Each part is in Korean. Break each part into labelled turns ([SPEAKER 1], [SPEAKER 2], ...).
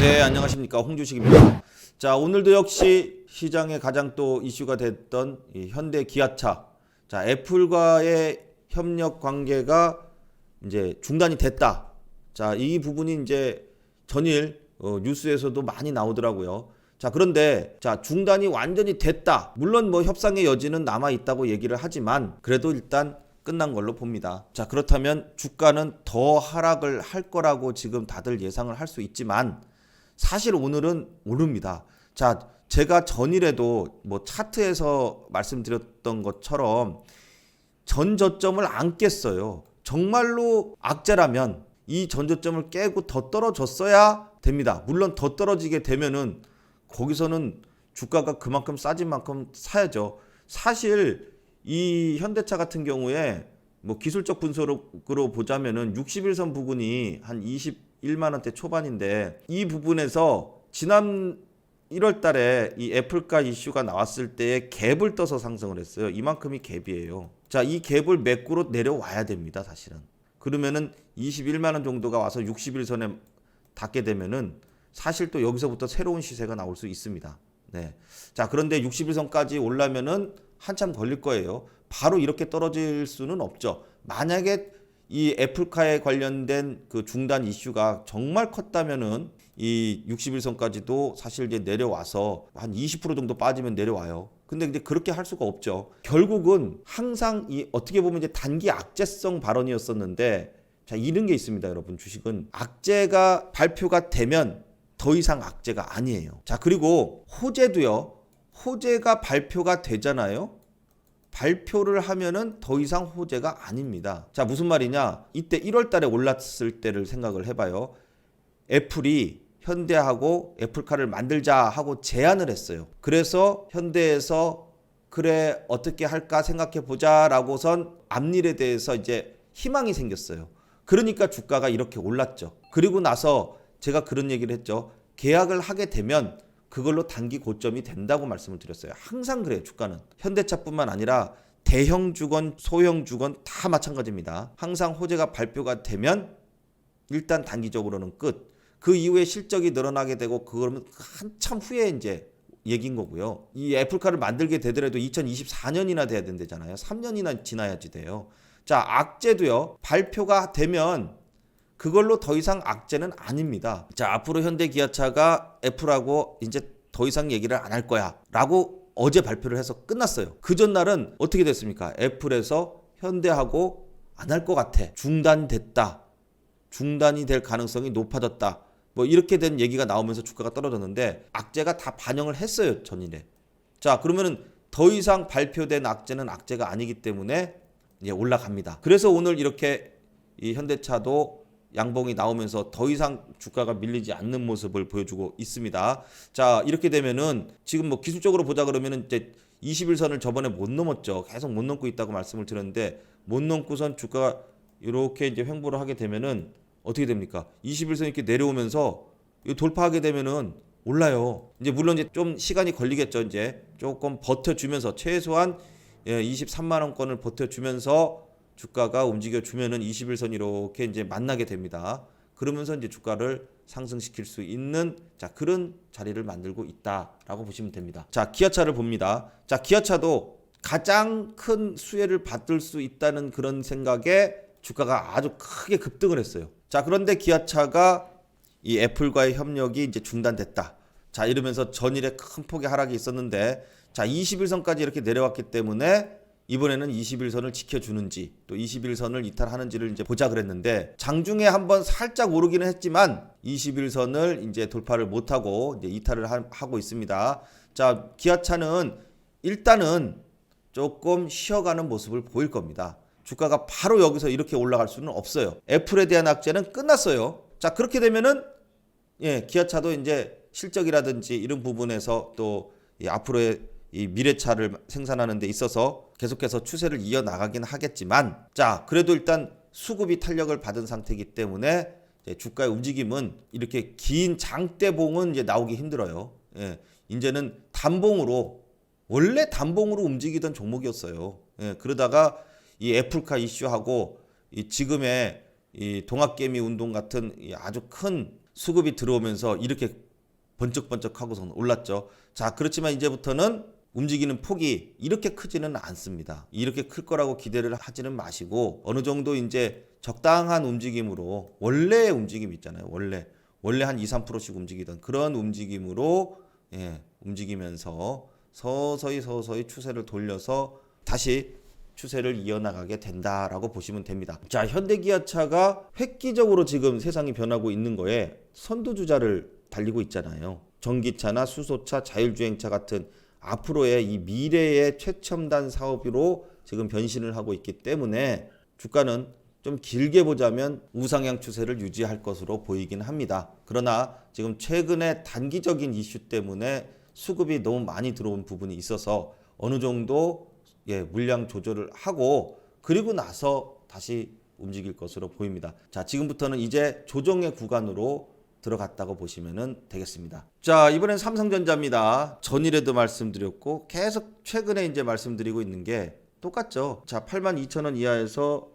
[SPEAKER 1] 네, 안녕하십니까. 홍주식입니다. 자, 오늘도 역시 시장에 가장 또 이슈가 됐던 이 현대 기아차. 자, 애플과의 협력 관계가 이제 중단이 됐다. 자, 이 부분이 이제 전일 어, 뉴스에서도 많이 나오더라고요. 자, 그런데 자, 중단이 완전히 됐다. 물론 뭐 협상의 여지는 남아 있다고 얘기를 하지만 그래도 일단 끝난 걸로 봅니다. 자, 그렇다면 주가는 더 하락을 할 거라고 지금 다들 예상을 할 수 있지만 사실 오늘은 오릅니다. 자, 제가 전일에도 뭐 차트에서 말씀드렸던 것처럼 전 저점을 안 깼어요. 정말로 악재라면 이 전 저점을 깨고 더 떨어졌어야 됩니다. 물론 더 떨어지게 되면은 거기서는 주가가 그만큼 싸진 만큼 사야죠. 사실 이 현대차 같은 경우에 뭐 기술적 분석으로 보자면은 61선 부근이 한 21만 원대 초반인데 이 부분에서 지난 1월 달에 이 애플가 이슈가 나왔을 때에 갭을 떠서 상승을 했어요. 이만큼이 갭이에요. 자, 이 갭을 매꾸로 내려와야 됩니다, 사실은. 그러면은 21만 원 정도가 와서 61선에 닿게 되면은 사실 또 여기서부터 새로운 시세가 나올 수 있습니다. 네. 자, 그런데 61선까지 올라면은 한참 걸릴 거예요. 바로 이렇게 떨어질 수는 없죠. 만약에 이 애플카에 관련된 그 중단 이슈가 정말 컸다면은 이 61선까지도 사실 이제 내려와서 한 20% 정도 빠지면 내려와요. 근데 이제 그렇게 할 수가 없죠. 결국은 항상 이 어떻게 보면 이제 단기 악재성 발언이었었는데 자, 이런 게 있습니다, 여러분. 주식은 악재가 발표가 되면 더 이상 악재가 아니에요. 자, 그리고 호재도요. 호재가 발표가 되잖아요. 발표를 하면은 더 이상 호재가 아닙니다. 자, 무슨 말이냐? 이때 1월 달에 올랐을 때를 생각을 해 봐요. 애플이 현대하고 애플카를 만들자 하고 제안을 했어요. 그래서 현대에서 그래 어떻게 할까 생각해 보자라고선 앞일에 대해서 이제 희망이 생겼어요. 그러니까 주가가 이렇게 올랐죠. 그리고 나서 제가 그런 얘기를 했죠. 계약을 하게 되면 그걸로 단기 고점이 된다고 말씀을 드렸어요. 항상 그래요, 주가는. 현대차뿐만 아니라 대형 주건, 소형 주건 다 마찬가지입니다. 항상 호재가 발표가 되면 일단 단기적으로는 끝. 그 이후에 실적이 늘어나게 되고 그러면 한참 후에 이제 얘긴 거고요. 이 애플카를 만들게 되더라도 2024년이나 돼야 된다잖아요. 3년이나 지나야지 돼요. 자, 악재도요. 발표가 되면 그걸로 더 이상 악재는 아닙니다. 자, 앞으로 현대 기아차가 애플하고 이제 더 이상 얘기를 안 할 거야. 라고 어제 발표를 해서 끝났어요. 그 전날은 어떻게 됐습니까? 애플에서 현대하고 안 할 것 같아. 중단됐다. 중단이 될 가능성이 높아졌다. 뭐 이렇게 된 얘기가 나오면서 주가가 떨어졌는데 악재가 다 반영을 했어요 전일에. 자 그러면은 더 이상 발표된 악재는 악재가 아니기 때문에 이제 올라갑니다. 그래서 오늘 이렇게 이 현대차도 양봉이 나오면서 더 이상 주가가 밀리지 않는 모습을 보여주고 있습니다. 자 이렇게 되면은 지금 뭐 기술적으로 보자 그러면은 이제 21선을 저번에 못 넘었죠. 계속 못 넘고 있다고 말씀을 드렸는데 못 넘고선 주가가 이렇게 이제 횡보를 하게 되면은 어떻게 됩니까? 21선 이렇게 내려오면서 돌파하게 되면은 올라요. 이제 물론 이제 좀 시간이 걸리겠죠. 이제 조금 버텨주면서 최소한 예, 23만 원권을 버텨주면서 주가가 움직여 주면은 21선 이렇게 이제 만나게 됩니다. 그러면서 이제 주가를 상승시킬 수 있는 자 그런 자리를 만들고 있다라고 보시면 됩니다. 자 기아차를 봅니다. 자 기아차도 가장 큰 수혜를 받을 수 있다는 그런 생각에 주가가 아주 크게 급등을 했어요. 자, 그런데 기아차가 이 애플과의 협력이 이제 중단됐다. 자, 이러면서 전일에 큰 폭의 하락이 있었는데 자, 21선까지 이렇게 내려왔기 때문에 이번에는 21선을 지켜주는지 또 21선을 이탈하는지를 이제 보자 그랬는데 장중에 한번 살짝 오르기는 했지만 21선을 이제 돌파를 못하고 이제 이탈을 하, 하고 있습니다. 자, 기아차는 일단은 조금 쉬어가는 모습을 보일 겁니다. 주가가 바로 여기서 이렇게 올라갈 수는 없어요. 애플에 대한 악재는 끝났어요. 자, 그렇게 되면은 예, 기아차도 이제 실적이라든지 이런 부분에서 또이 앞으로의 이 미래차를 생산하는 데 있어서 계속해서 추세를 이어 나가긴 하겠지만 자, 그래도 일단 수급이 탄력을 받은 상태이기 때문에 주가의 움직임은 이렇게 긴 장대봉은 이제 나오기 힘들어요. 예. 이제는 단봉으로 원래 단봉으로 움직이던 종목이었어요. 예, 그러다가 이 애플카 이슈하고 이 지금의 이 동학개미 운동 같은 이 아주 큰 수급이 들어오면서 이렇게 번쩍번쩍 하고선 올랐죠. 자, 그렇지만 이제부터는 움직이는 폭이 이렇게 크지는 않습니다. 이렇게 클 거라고 기대를 하지는 마시고 어느 정도 이제 적당한 움직임으로 원래의 움직임 있잖아요. 원래 원래 한 2, 3%씩 움직이던 그런 움직임으로 예, 움직이면서 서서히 서서히 추세를 돌려서 다시 추세를 이어나가게 된다라고 보시면 됩니다. 자, 현대기아차가 획기적으로 지금 세상이 변하고 있는 거에 선두주자를 달리고 있잖아요. 전기차나 수소차, 자율주행차 같은 앞으로의 이 미래의 최첨단 사업으로 지금 변신을 하고 있기 때문에 주가는 좀 길게 보자면 우상향 추세를 유지할 것으로 보이긴 합니다. 그러나 지금 최근에 단기적인 이슈 때문에 수급이 너무 많이 들어온 부분이 있어서 어느 정도 예, 물량 조절을 하고 그리고 나서 다시 움직일 것으로 보입니다. 자, 지금부터는 이제 조정의 구간으로 들어갔다고 보시면 되겠습니다. 자, 이번엔 삼성전자입니다. 전일에도 말씀드렸고 계속 최근에 이제 말씀드리고 있는 게 똑같죠. 자, 82,000원 이하에서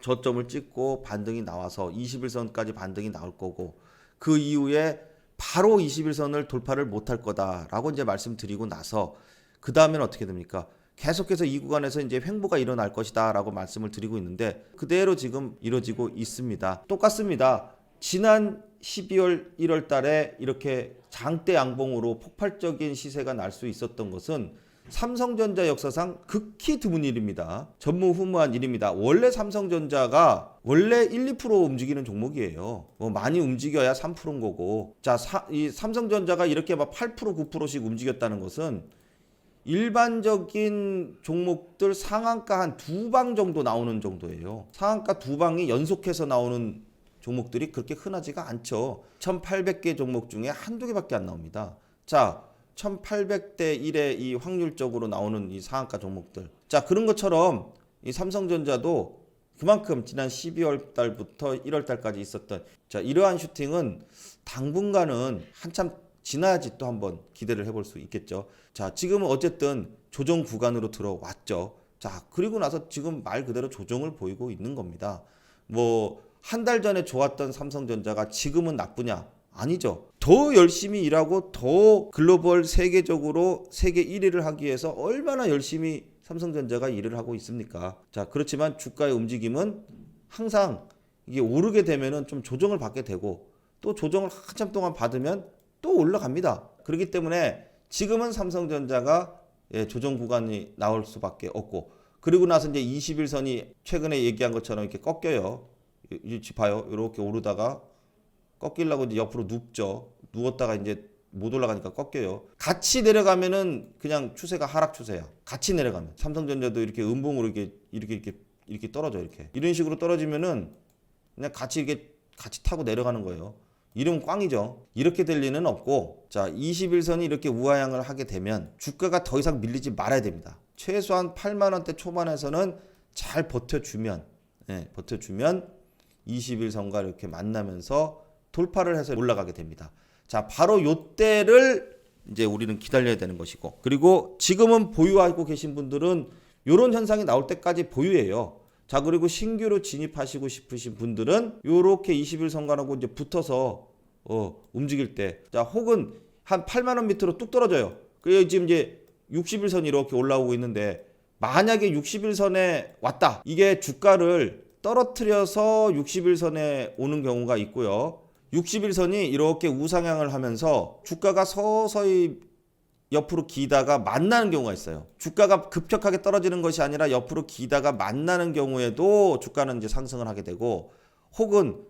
[SPEAKER 1] 저점을 찍고 반등이 나와서 21선까지 반등이 나올 거고 그 이후에 바로 21선을 돌파를 못할 거다라고 이제 말씀드리고 나서 그 다음엔 어떻게 됩니까? 계속해서 이 구간에서 이제 횡보가 일어날 것이다라고 말씀을 드리고 있는데 그대로 지금 이루어지고 있습니다. 똑같습니다. 지난 12월 1월 달에 이렇게 장대 양봉으로 폭발적인 시세가 날 수 있었던 것은 삼성전자 역사상 극히 드문 일입니다. 전무후무한 일입니다. 원래 삼성전자가 원래 1, 2% 움직이는 종목이에요. 뭐 많이 움직여야 3%인 거고. 자, 사, 이 삼성전자가 이렇게 막 8%, 9%씩 움직였다는 것은 일반적인 종목들 상한가 한 두 방 정도 나오는 정도예요. 상한가 두 방이 연속해서 나오는 종목들이 그렇게 흔하지가 않죠. 1800개 종목 중에 한두 개밖에 안 나옵니다. 자, 1800대 1의 이 확률적으로 나오는 이 상한가 종목들. 자, 그런 것처럼 이 삼성전자도 그만큼 지난 12월 달부터 1월 달까지 있었던 자, 이러한 슈팅은 당분간은 한참 지나야지 또 한번 기대를 해볼 수 있겠죠. 자, 지금은 어쨌든 조정 구간으로 들어왔죠. 자, 그리고 나서 지금 말 그대로 조정을 보이고 있는 겁니다. 뭐, 한 달 전에 좋았던 삼성전자가 지금은 나쁘냐? 아니죠. 더 열심히 일하고 더 글로벌 세계적으로 세계 1위를 하기 위해서 얼마나 열심히 삼성전자가 일을 하고 있습니까? 자, 그렇지만 주가의 움직임은 항상 이게 오르게 되면은 좀 조정을 받게 되고 또 조정을 한참 동안 받으면 또 올라갑니다. 그렇기 때문에 지금은 삼성전자가 예, 조정 구간이 나올 수밖에 없고 그리고 나서 이제 21선이 최근에 얘기한 것처럼 이렇게 꺾여요. 이, 이 봐요. 이렇게 오르다가 꺾이려고 이제 옆으로 눕죠. 누웠다가 이제 못 올라가니까 꺾여요. 같이 내려가면은 그냥 추세가 하락 추세야. 같이 내려가면 삼성전자도 이렇게 음봉으로 이렇게 이렇게 이렇게 이렇게 떨어져 이렇게 이런 식으로 떨어지면은 그냥 같이 이렇게 같이 타고 내려가는 거예요. 이름 꽝이죠. 이렇게 될 리는 없고 자 21선이 이렇게 우하향을 하게 되면 주가가 더 이상 밀리지 말아야 됩니다. 최소한 8만 원대 초반에서는 잘 버텨주면 예, 버텨주면 21선과 이렇게 만나면서 돌파를 해서 올라가게 됩니다. 자 바로 요때를 이제 우리는 기다려야 되는 것이고 그리고 지금은 보유하고 계신 분들은 이런 현상이 나올 때까지 보유해요. 자 그리고 신규로 진입하시고 싶으신 분들은 요렇게 21선관하고 이제 붙어서 어, 움직일 때, 자 혹은 한 8만 원 밑으로 뚝 떨어져요. 그래 지금 이제 61선 이렇게 올라오고 있는데 만약에 61선에 왔다. 이게 주가를 떨어뜨려서 61선에 오는 경우가 있고요. 61선이 이렇게 우상향을 하면서 주가가 서서히 옆으로 기다가 만나는 경우가 있어요. 주가가 급격하게 떨어지는 것이 아니라 옆으로 기다가 만나는 경우에도 주가는 이제 상승을 하게 되고 혹은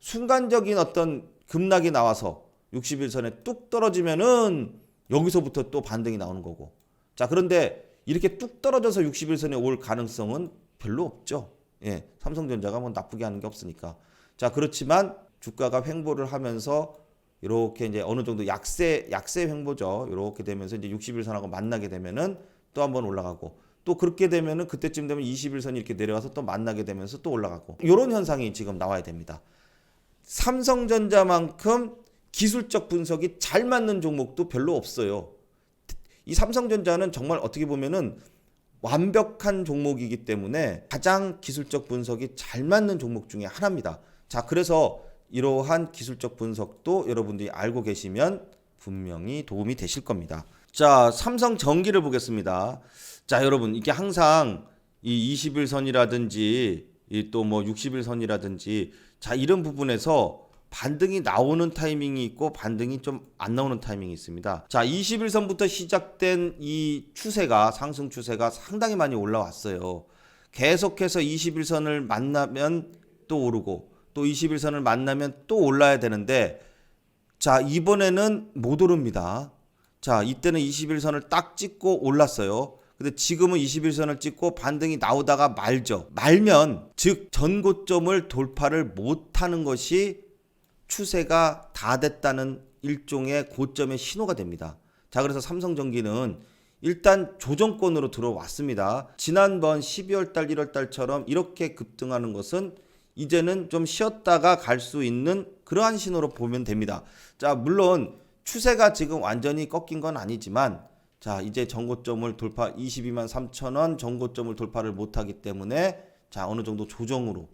[SPEAKER 1] 순간적인 어떤 급락이 나와서 61선에 뚝 떨어지면은 여기서부터 또 반등이 나오는 거고. 자, 그런데 이렇게 뚝 떨어져서 61선에 올 가능성은 별로 없죠. 예. 삼성전자가 뭐 나쁘게 하는 게 없으니까. 자, 그렇지만 주가가 횡보를 하면서 이렇게 이제 어느 정도 약세 약세 횡보죠. 이렇게 되면서 이제 61선하고 만나게 되면은 또 한번 올라가고 또 그렇게 되면은 그때쯤 되면 21선이 이렇게 내려와서 또 만나게 되면서 또 올라가고 이런 현상이 지금 나와야 됩니다. 삼성전자만큼 기술적 분석이 잘 맞는 종목도 별로 없어요. 이 삼성전자는 정말 어떻게 보면은 완벽한 종목이기 때문에 가장 기술적 분석이 잘 맞는 종목 중에 하나입니다. 자, 그래서 이러한 기술적 분석도 여러분들이 알고 계시면 분명히 도움이 되실 겁니다. 자, 삼성 전기를 보겠습니다. 자, 여러분 이게 항상 이 21선이라든지 이또뭐 60일선이라든지 자 이런 부분에서 반등이 나오는 타이밍이 있고 반등이 좀 안 나오는 타이밍이 있습니다. 자, 21선부터 시작된 이 추세가 상승 추세가 상당히 많이 올라왔어요. 계속해서 21선을 만나면 또 오르고 또 21선을 만나면 또 올라야 되는데 자, 이번에는 못 오릅니다. 자, 이때는 21선을 딱 찍고 올랐어요. 근데 지금은 21선을 찍고 반등이 나오다가 말죠. 말면 즉 전고점을 돌파를 못 하는 것이 추세가 다 됐다는 일종의 고점의 신호가 됩니다. 자, 그래서 삼성전기는 일단 조정권으로 들어왔습니다. 지난번 12월 달, 1월 달처럼 이렇게 급등하는 것은 이제는 좀 쉬었다가 갈 수 있는 그러한 신호로 보면 됩니다. 자, 물론 추세가 지금 완전히 꺾인 건 아니지만 자, 이제 전고점을 돌파 22만 3천 원 전고점을 돌파를 못 하기 때문에 자, 어느 정도 조정으로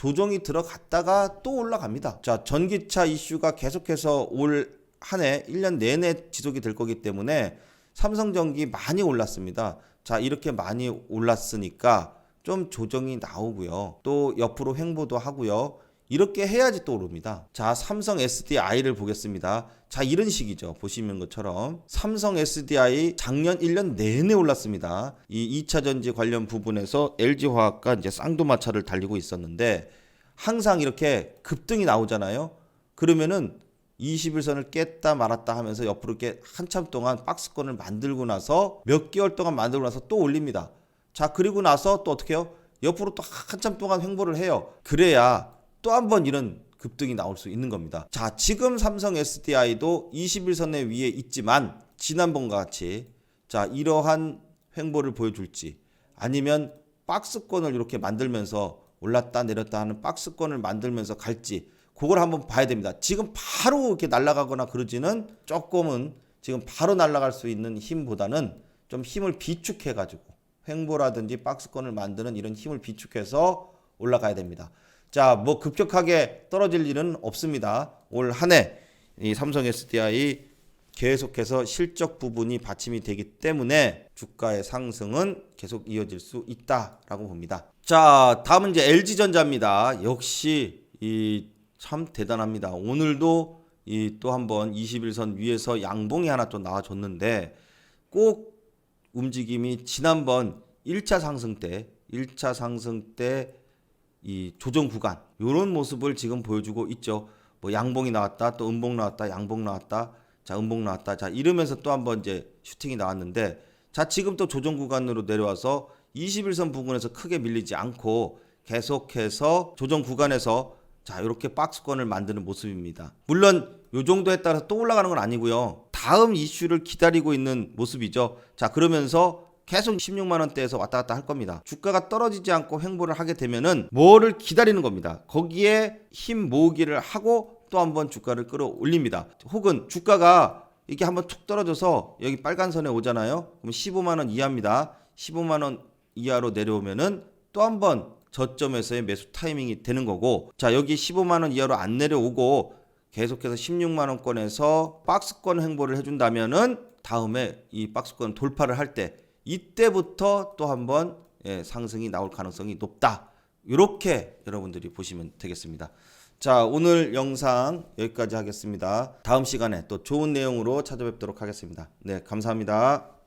[SPEAKER 1] 조정이 들어갔다가 또 올라갑니다. 자, 전기차 이슈가 계속해서 올 한 해 1년 내내 지속이 될 거기 때문에 삼성전기 많이 올랐습니다. 자, 이렇게 많이 올랐으니까 좀 조정이 나오고요. 또 옆으로 횡보도 하고요. 이렇게 해야지 또 오릅니다. 자, 삼성 SDI를 보겠습니다. 자, 이런 식이죠. 보시는 것처럼 삼성 SDI 작년 1년 내내 올랐습니다. 이 2차 전지 관련 부분에서 LG화학과 이제 쌍도마차를 달리고 있었는데 항상 이렇게 급등이 나오잖아요. 그러면은 21선을 깼다 말았다 하면서 옆으로 이렇게 한참 동안 박스권을 만들고 나서 몇 개월 동안 만들고 나서 또 올립니다. 자, 그리고 나서 또 어떻게 해요? 옆으로 또 한참 동안 횡보를 해요. 그래야 또 한 번 이런 급등이 나올 수 있는 겁니다. 자, 지금 삼성 SDI도 21선의 위에 있지만 지난번과 같이 자, 이러한 횡보를 보여줄지 아니면 박스권을 이렇게 만들면서 올랐다 내렸다 하는 박스권을 만들면서 갈지 그걸 한번 봐야 됩니다. 지금 바로 이렇게 날아가거나 그러지는 조금은 지금 바로 날아갈 수 있는 힘보다는 좀 힘을 비축해 가지고 횡보라든지 박스권을 만드는 이런 힘을 비축해서 올라가야 됩니다. 자, 뭐 급격하게 떨어질 일은 없습니다. 올 한 해 이 삼성 SDI 계속해서 실적 부분이 받침이 되기 때문에 주가의 상승은 계속 이어질 수 있다라고 봅니다. 자, 다음은 이제 LG전자입니다. 역시 이 참 대단합니다. 오늘도 이 또 한번 21선 위에서 양봉이 하나 또 나와줬는데 꼭 움직임이 지난번 1차 상승 때, 1차 상승 때 이 조정 구간 요런 모습을 지금 보여주고 있죠. 뭐 양봉이 나왔다, 또 음봉 나왔다, 양봉 나왔다, 자 음봉 나왔다, 자 이러면서 또 한번 이제 슈팅이 나왔는데, 자 지금 또 조정 구간으로 내려와서 21선 부근에서 크게 밀리지 않고 계속해서 조정 구간에서 자 이렇게 박스권을 만드는 모습입니다. 물론 요 정도에 따라서 또 올라가는 건 아니고요. 다음 이슈를 기다리고 있는 모습이죠. 자 그러면서 계속 16만 원대에서 왔다 갔다 할 겁니다. 주가가 떨어지지 않고 횡보를 하게 되면은 뭐를 기다리는 겁니다. 거기에 힘 모으기를 하고 또 한번 주가를 끌어올립니다. 혹은 주가가 이게 한번 툭 떨어져서 여기 빨간 선에 오잖아요. 그럼 15만 원 이하입니다. 15만 원 이하로 내려오면은 또 한번 저점에서의 매수 타이밍이 되는 거고 자 여기 15만 원 이하로 안 내려오고 계속해서 16만 원권에서 박스권 횡보를 해준다면은 다음에 이 박스권 돌파를 할때 이때부터 또 한번 예, 상승이 나올 가능성이 높다. 이렇게 여러분들이 보시면 되겠습니다. 자 오늘 영상 여기까지 하겠습니다. 다음 시간에 또 좋은 내용으로 찾아뵙도록 하겠습니다. 네 감사합니다.